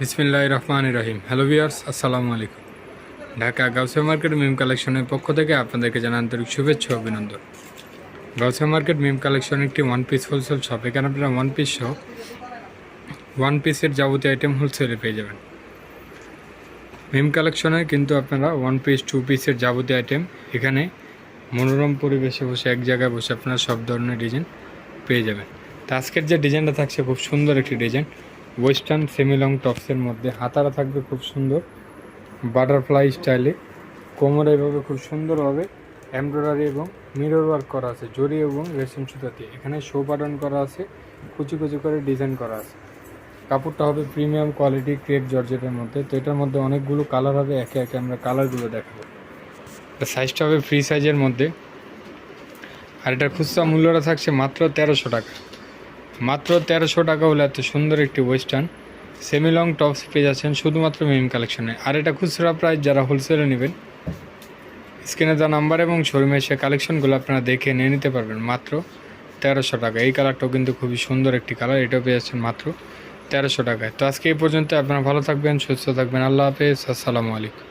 বিসমিল্লাহ রহমান রহিম। Hello viewers আসসালামু আলাইকুম। ঢাকা গাউসিয়া মার্কেট মিম কালেকশনের পক্ষ থেকে আপনাদেরকে জানা আন্তরিক শুভেচ্ছা অভিনন্দন। গাউসিয়া মার্কেট মিম কালেকশন একটি ওয়ান পিস হোলসেল শপ এখানে আপনারা ওয়ান পিস সহ ওয়ান পিসের যাবতীয় আইটেম হোলসেলে পেয়ে যাবেন। মিম কালেকশনে কিন্তু আপনারা ওয়ান পিস টু পিসের যাবতীয় আইটেম এখানে মনোরম পরিবেশে বসে এক জায়গায় বসে আপনারা সব ধরনের ডিজাইন পেয়ে যাবেন। তো আজকের যে ডিজাইনটা থাকছে, খুব সুন্দর একটি ডিজাইন ওয়েস্টার্ন সেমিলং টপসের মধ্যে হাতারা থাকবে খুব সুন্দর। বাটারফ্লাই স্টাইলে। কোমরে এভাবে খুব সুন্দরভাবে এমব্রয়ডারি এবং মিরর ওয়ার্ক করা আছে জরি এবং রেশম সুতা দিয়ে এখানে শো বাটন করা আছে, কুচি কুচি করে ডিজাইন করা আছে। কাপড়টা হবে প্রিমিয়াম কোয়ালিটি ক্রেপ জর্জেটের মধ্যে। তো এটার মধ্যে অনেকগুলো কালার হবে, একে একে আমরা কালারগুলো দেখাবো। সাইজটা হবে ফ্রি সাইজের মধ্যে। আর এটার খুচরা মূল্যটা থাকছে মাত্র তেরোশো টাকা। মাত্র তেরোশো টাকা হলে এত সুন্দর একটি ওয়েস্টার্ন সেমি লং টপস পেয়ে যাচ্ছেন শুধুমাত্র মিম কালেকশনে আর এটা খুচরা প্রাইস যারা হোলসেলে নেবেন, স্ক্রিনে দেওয়া নাম্বার এবং শোরুমে এসে কালেকশনগুলো আপনারা দেখে নিয়ে নিতে পারবেন মাত্র তেরোশো টাকা। এই কালারটাও কিন্তু খুবই সুন্দর একটি কালার এটাও পেয়ে যাচ্ছেন মাত্র তেরোশো টাকায়। তো আজকে এই পর্যন্ত আপনারা ভালো থাকবেন, সুস্থ থাকবেন, আল্লাহ হাফেজ, আসসালামু আলাইকুম।